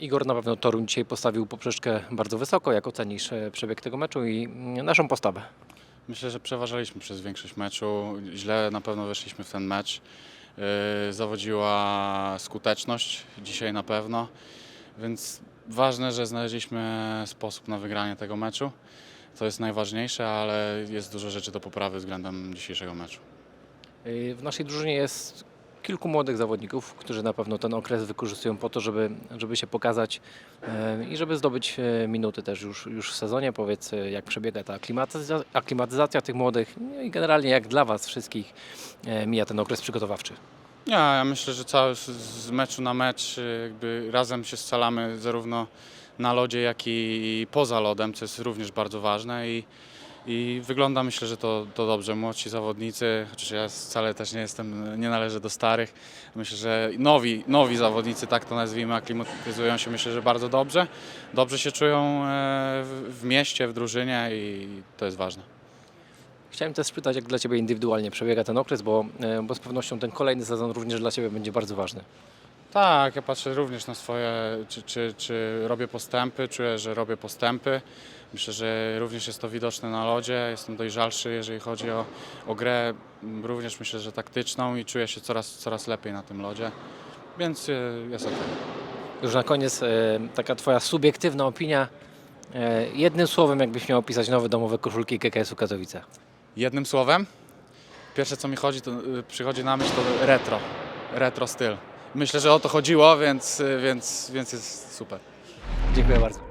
Igor, na pewno Toruń dzisiaj postawił poprzeczkę bardzo wysoko. Jak ocenisz e, przebieg tego meczu i mm, naszą postawę? Myślę, że przeważaliśmy przez większość meczu. Źle na pewno weszliśmy w ten mecz. Yy, Zawodziła skuteczność dzisiaj na pewno, więc ważne, że znaleźliśmy sposób na wygranie tego meczu. To jest najważniejsze, ale jest dużo rzeczy do poprawy względem dzisiejszego meczu. Y, W naszej drużynie jest kilku młodych zawodników, którzy na pewno ten okres wykorzystują po to, żeby, żeby się pokazać e, i żeby zdobyć e, minuty też już, już w sezonie. Powiedz, e, jak przebiega ta aklimatyzacja, aklimatyzacja tych młodych no i generalnie jak dla Was wszystkich mija ten okres przygotowawczy. Ja, ja myślę, że cały z- meczu na mecz jakby razem się scalamy zarówno na lodzie, jak i poza lodem, co jest również bardzo ważne i, i wygląda myślę, że to, to dobrze. Młodsi zawodnicy, chociaż ja wcale też nie jestem, nie należę do starych, myślę, że nowi, nowi zawodnicy, tak to nazwijmy, aklimatyzują się myślę, że bardzo dobrze. Dobrze się czują e, w, mieście, w drużynie i to jest ważne. Chciałem też spytać, jak dla Ciebie indywidualnie przebiega ten okres, bo, e, bo z pewnością ten kolejny sezon również dla Ciebie będzie bardzo ważny. Tak, ja patrzę również na swoje, czy, czy, czy robię postępy, czuję, że robię postępy. Myślę, że również jest to widoczne na lodzie. Jestem dojrzalszy, jeżeli chodzi o, o grę, również myślę, że taktyczną i czuję się coraz, coraz lepiej na tym lodzie, więc e, jest ok. Już na koniec e, taka Twoja subiektywna opinia. E, jednym słowem, jakbyś miał opisać nowe domowe koszulki KKS-u Katowice. Jednym słowem, pierwsze co mi chodzi, to, przychodzi na myśl to retro, retro styl. Myślę, że o to chodziło, więc, y, więc, więc jest super. Dziękuję bardzo.